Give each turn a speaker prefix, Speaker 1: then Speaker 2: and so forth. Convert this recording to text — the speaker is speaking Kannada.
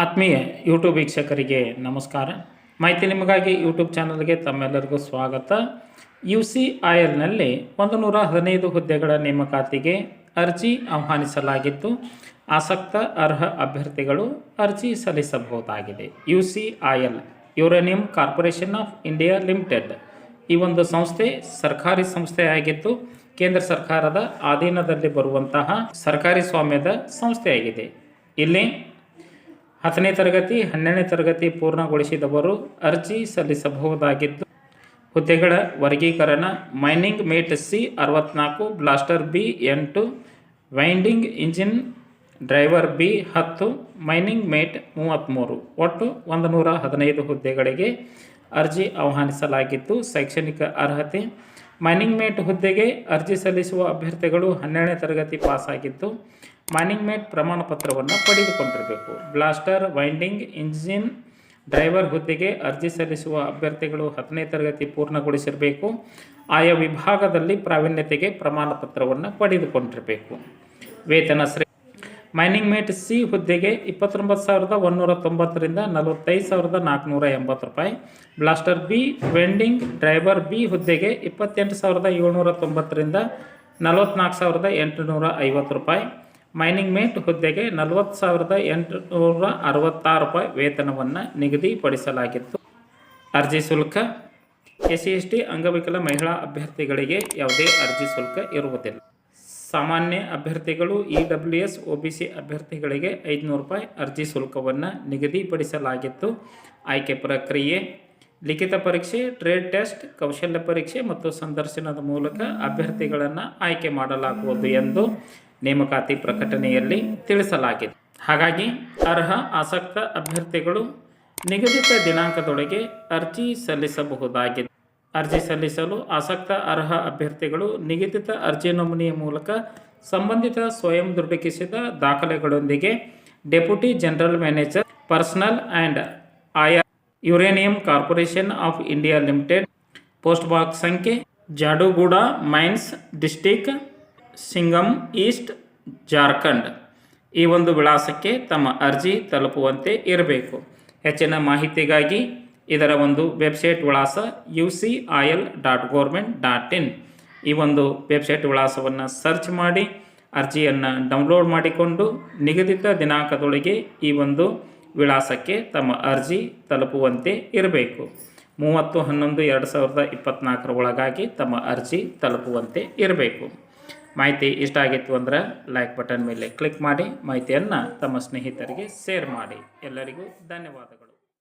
Speaker 1: ಆತ್ಮೀಯ ಯೂಟ್ಯೂಬ್ ವೀಕ್ಷಕರಿಗೆ ನಮಸ್ಕಾರ. ಮಾಹಿತಿ ನಿಮಗಾಗಿ ಯೂಟ್ಯೂಬ್ ಚಾನಲ್ಗೆ ತಮ್ಮೆಲ್ಲರಿಗೂ ಸ್ವಾಗತ. ಯು ಸಿ ಐ ಎಲ್ನಲ್ಲಿ ಒಂದು ನೂರ ಹದಿನೈದು ಹುದ್ದೆಗಳ ನೇಮಕಾತಿಗೆ ಅರ್ಜಿ ಆಹ್ವಾನಿಸಲಾಗಿದ್ದು, ಆಸಕ್ತ, ಅರ್ಹ ಅಭ್ಯರ್ಥಿಗಳು ಅರ್ಜಿ ಸಲ್ಲಿಸಬಹುದಾಗಿದೆ. U C I L uranium corporation of India limited ಈ ಒಂದು ಸಂಸ್ಥೆ ಸರ್ಕಾರಿ ಸಂಸ್ಥೆಯಾಗಿದ್ದು, ಕೇಂದ್ರ ಸರ್ಕಾರದ ಅಧೀನದಲ್ಲಿ ಬರುವಂತಹ ಸರ್ಕಾರಿ ಸ್ವಾಮ್ಯದ ಸಂಸ್ಥೆಯಾಗಿದೆ. ಇಲ್ಲಿ ಹತ್ತನೇ ತರಗತಿ, ಹನ್ನೆರಡನೇ ತರಗತಿ ಪೂರ್ಣಗೊಳಿಸಿದವರು ಅರ್ಜಿ ಸಲ್ಲಿಸಬಹುದಾಗಿದ್ದು, ಹುದ್ದೆಗಳ ವರ್ಗೀಕರಣ ಮೈನಿಂಗ್ ಮೇಟ್ ಸಿ ಅರವತ್ನಾಲ್ಕು, ಬ್ಲಾಸ್ಟರ್ ಬಿ ಎಂಟು, ವೈಂಡಿಂಗ್ ಇಂಜಿನ್ ಡ್ರೈವರ್ ಬಿ ಹತ್ತು, ಮೈನಿಂಗ್ ಮೇಟ್ ಮೂವತ್ತ್ಮೂರು. ಒಟ್ಟು ಒಂದು ನೂರ ಹದಿನೈದು ಹುದ್ದೆಗಳಿಗೆ ಅರ್ಜಿ ಆಹ್ವಾನಿಸಲಾಗಿತ್ತು ಶೈಕ್ಷಣಿಕ ಅರ್ಹತೆ, ಮೈನಿಂಗ್ ಮೇಟ್ ಹುದ್ದೆಗೆ ಅರ್ಜಿ ಸಲ್ಲಿಸುವ ಅಭ್ಯರ್ಥಿಗಳು ಹನ್ನೆರಡನೇ ತರಗತಿ ಪಾಸಾಗಿದ್ದು ಮೈನಿಂಗ್ ಮೇಟ್ ಪ್ರಮಾಣ ಪತ್ರವನ್ನು ಪಡೆದುಕೊಂಡಿರಬೇಕು. ಬ್ಲಾಸ್ಟರ್, ವೈಂಡಿಂಗ್, ಇಂಜಿನ್, ಡ್ರೈವರ್ ಹುದ್ದೆಗೆ ಅರ್ಜಿ ಸಲ್ಲಿಸುವ ಅಭ್ಯರ್ಥಿಗಳು ಹತ್ತನೇ ತರಗತಿ ಪೂರ್ಣಗೊಳಿಸಿರಬೇಕು. ಆಯಾ ವಿಭಾಗದಲ್ಲಿ ಪ್ರಾವೀಣ್ಯತೆಗೆ ಪ್ರಮಾಣ ಪತ್ರವನ್ನು ಪಡೆದುಕೊಂಡಿರಬೇಕು. ವೇತನ ಶ್ರೇ ಮೈನಿಂಗ್ ಮೇಟ್ ಸಿ ಹುದ್ದೆಗೆ ಇಪ್ಪತ್ತೊಂಬತ್ತು ಸಾವಿರದ ಒಂದೂರ ತೊಂಬತ್ತರಿಂದ ನಲವತ್ತೈದು ಸಾವಿರದ ನಾಲ್ಕುನೂರ ಎಂಬತ್ತು ರೂಪಾಯಿ. Blaster B, winding, driver B ಹುದ್ದೆಗೆ ಇಪ್ಪತ್ತೆಂಟು ಸಾವಿರದ ಏಳ್ನೂರ ತೊಂಬತ್ತರಿಂದ ನಲವತ್ತ್ನಾಲ್ಕು ಸಾವಿರದ ಎಂಟುನೂರ ಐವತ್ತು ರೂಪಾಯಿ. ಮೈನಿಂಗ್ ಮೇಟ್ ಹುದ್ದೆಗೆ ನಲವತ್ತು ಸಾವಿರದ ಎಂಟುನೂರ ಅರವತ್ತಾರು ರೂಪಾಯಿ ವೇತನವನ್ನು ನಿಗದಿಪಡಿಸಲಾಗಿತ್ತು. ಅರ್ಜಿ ಶುಲ್ಕ ಎಸ್ ಸಿ ಎಸ್ ಟಿ ಅಂಗವಿಕಲ ಮಹಿಳಾ ಅಭ್ಯರ್ಥಿಗಳಿಗೆ ಯಾವುದೇ ಅರ್ಜಿ ಶುಲ್ಕ ಇರುವುದಿಲ್ಲ. ಸಾಮಾನ್ಯ ಅಭ್ಯರ್ಥಿಗಳು E W S O B C ಅಭ್ಯರ್ಥಿಗಳಿಗೆ ಐದುನೂರು ರೂಪಾಯಿ ಅರ್ಜಿ ಶುಲ್ಕವನ್ನು ನಿಗದಿಪಡಿಸಲಾಗಿತ್ತು. ಆಯ್ಕೆ ಪ್ರಕ್ರಿಯೆ, ಲಿಖಿತ ಪರೀಕ್ಷೆ, ಟ್ರೇಡ್ ಟೆಸ್ಟ್, ಕೌಶಲ್ಯ ಪರೀಕ್ಷೆ ಮತ್ತು ಸಂದರ್ಶನದ ಮೂಲಕ ಅಭ್ಯರ್ಥಿಗಳನ್ನು ಆಯ್ಕೆ ಮಾಡಲಾಗುವುದು ಎಂದು ನೇಮಕಾತಿ ಪ್ರಕಟಣೆಯಲ್ಲಿ ತಿಳಿಸಲಾಗಿದೆ. ಹಾಗಾಗಿ ಅರ್ಹ ಆಸಕ್ತ ಅಭ್ಯರ್ಥಿಗಳು ನಿಗದಿತ ದಿನಾಂಕದೊಳಗೆ ಅರ್ಜಿ ಸಲ್ಲಿಸಬಹುದಾಗಿದೆ. ಅರ್ಜಿ ಸಲ್ಲಿಸಲು ಆಸಕ್ತ ಅರ್ಹ ಅಭ್ಯರ್ಥಿಗಳು ನಿಗದಿತ ಅರ್ಜಿ ನಮೂನೆಯ ಮೂಲಕ ಸಂಬಂಧಿತ ಸ್ವಯಂ ದೃಢೀಕರಿಸಿದ ದಾಖಲೆಗಳೊಂದಿಗೆ deputy general manager, personnel and ಆಯಾ uranium corporation of India limited, post box ಸಂಖ್ಯೆ, Jaduguda mines district Singhbhum east Jharkhand. ಈ ಒಂದು ವಿಳಾಸಕ್ಕೆ ತಮ್ಮ ಅರ್ಜಿ ತಲುಪುವಂತೆ ಇರಬೇಕು. ಹೆಚ್ಚಿನ ಮಾಹಿತಿಗಾಗಿ ಇದರ ಒಂದು ವೆಬ್ಸೈಟ್ ವಿಳಾಸ U C L dot government dot in ಈ ಒಂದು ವೆಬ್ಸೈಟ್ ವಿಳಾಸವನ್ನು ಸರ್ಚ್ ಮಾಡಿ, ಅರ್ಜಿಯನ್ನು ಡೌನ್ಲೋಡ್ ಮಾಡಿಕೊಂಡು ನಿಗದಿತ ದಿನಾಂಕದೊಳಗೆ ಈ ಒಂದು ವಿಳಾಸಕ್ಕೆ ತಮ್ಮ ಅರ್ಜಿ ತಲುಪುವಂತೆ ಇರಬೇಕು. ಮೂವತ್ತು ಹನ್ನೊಂದು ಎರಡು ಸಾವಿರದ ಇಪ್ಪತ್ತ್ನಾಲ್ಕರ ಒಳಗಾಗಿ ತಮ್ಮ ಅರ್ಜಿ ತಲುಪುವಂತೆ ಇರಬೇಕು. ಮಾಹಿತಿ ಇಷ್ಟ ಆಗಿತ್ತು ಅಂದ್ರೆ ಲೈಕ್ ಬಟನ್ ಮೇಲೆ ಕ್ಲಿಕ್ ಮಾಡಿ ಮಾಹಿತಿಯನ್ನು ತಮ್ಮ ಸ್ನೇಹಿತರಿಗೆ ಶೇರ್ ಮಾಡಿ. ಎಲ್ಲರಿಗೂ ಧನ್ಯವಾದಗಳು.